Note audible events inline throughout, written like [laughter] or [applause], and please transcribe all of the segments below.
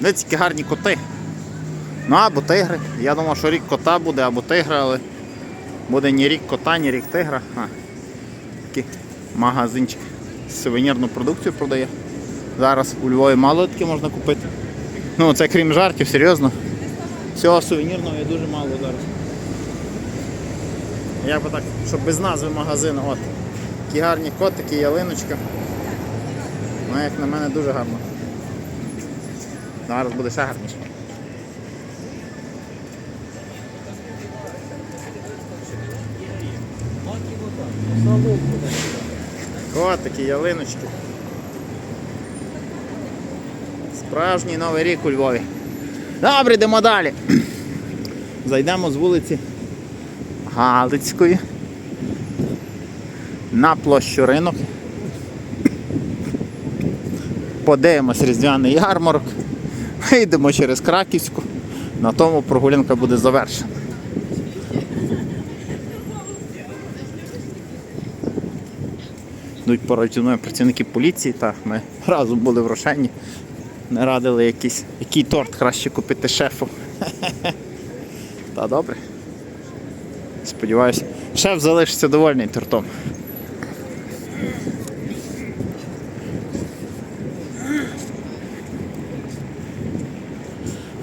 Не тільки гарні коти. Ну або тигри. Я думав, що рік кота буде, або тигра, але буде ні рік кота, ні рік тигра. А, такий магазинчик сувенірну продукцію продає. Зараз у Львові мало таке можна купити. Ну це крім жартів, серйозно. Всього сувенірного є дуже мало зараз. Як би так, щоб без назви магазину. От. Такі гарні котики, ялиночка. Ну, як на мене, дуже гарно. Зараз буде ще гарніше. Котики, ялиночки. Справжній новий рік у Львові. Добре, йдемо далі. Зайдемо з вулиці Галицької на площу ринок. Подивимось різдвяний ярмарок. Вийдемо через Краківську. На тому прогулянка буде завершена. Йдуть поруч зі працівники поліції, та ми разом були в Рошені. Не радили якийсь, який торт краще купити шефу. [laughs] Та добре. Сподіваюся, шеф залишиться довольний тортом.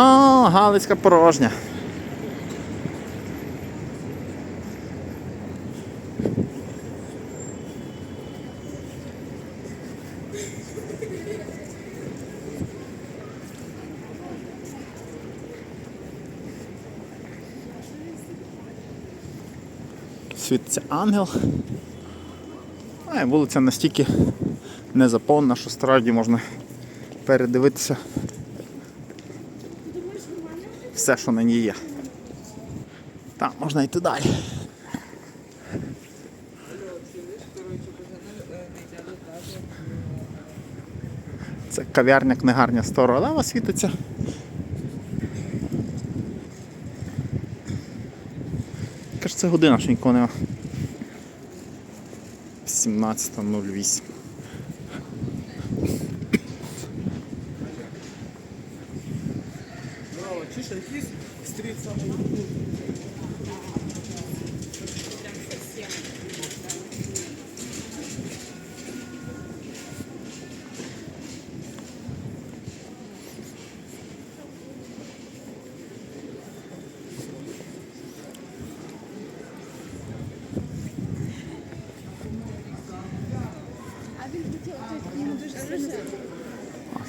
О, Галицька порожня. Світиться ангел. А вулиця настільки не заповнена, що справді можна передивитися все, що на ній є. Так, можна йти далі. Це кав'ярня книгарня Старолева світиться. Яка ж це година, що нікого нема. 17.08. Чиша, якийсь стріт саме. А він хотів тут йому дуже сильно.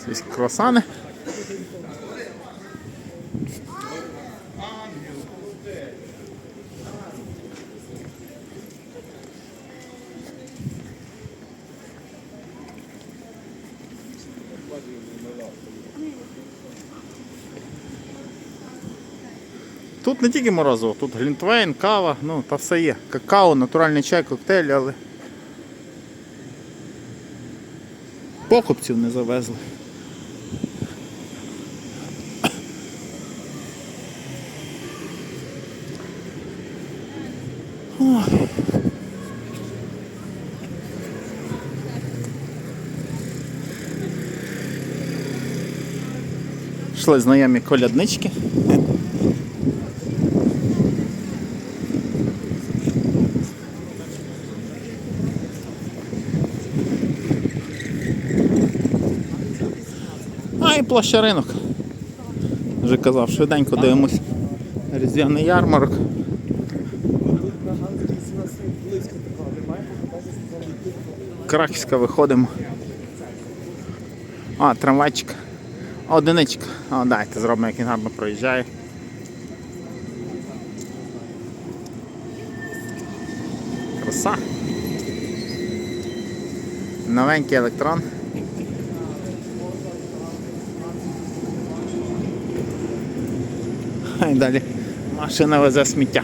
Ось ось Тут не тільки морозиво, тут глінтвейн, кава, ну та все є. Какао, натуральний чай, коктейлі, але покупців не завезли. Ой. Йшли знайомі коляднички. А і площа ринок. Вже казав, швиденько дивимось. Різдвяний ярмарок. Краківська виходимо. А, трамвайчик. Одиничка. О, дайте зробимо, як він гарно проїжджає. Краса. Новенький електрон. І далі машина везе сміття.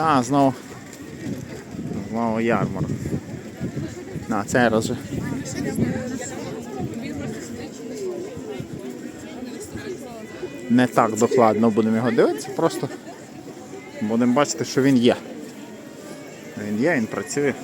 Та, знову. Знову ярмарок. На, цей раз же. Не так докладно будемо його дивитися, просто будемо бачити, що він є. Він є, він працює.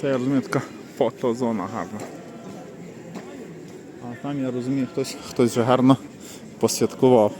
Це я розумію, така фотозона гарна. А там я розумію, хтось, хтось вже гарно посвяткував.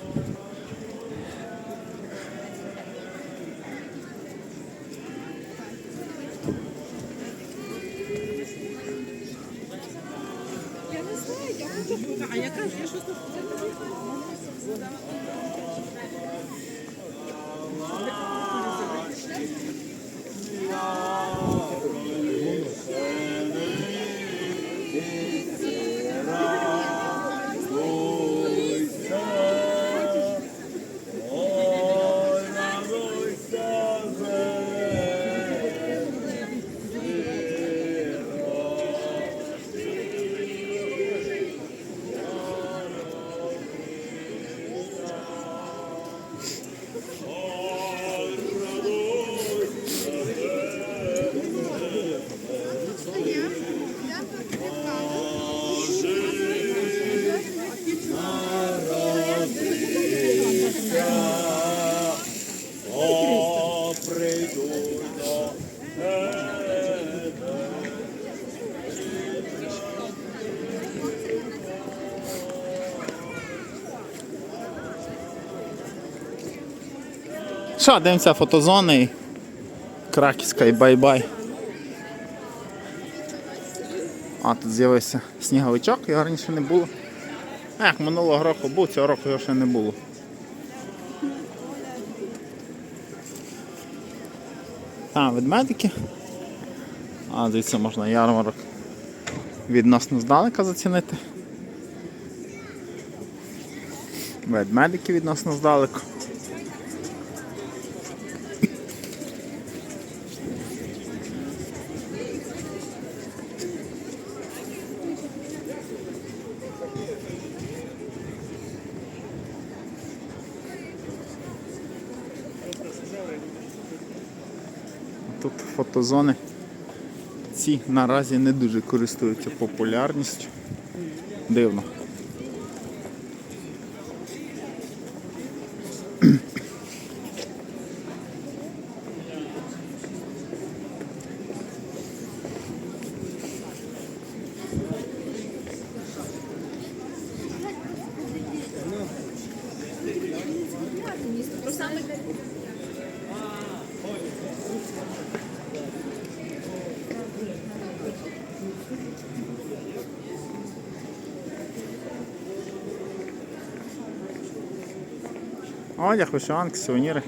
Що, дивимося фотозони Краківська і бай-бай. А тут з'явився сніговичок, його раніше не було. Як минулого року був, цього року його ще не було. А, ведмедики. А, звідси можна ярмарок відносно здалека зацінити. Ведмедики відносно здалеку. Тут фотозони. Ці наразі не дуже користуються популярністю. Дивно. Одяг, вишиванки, сувеніри.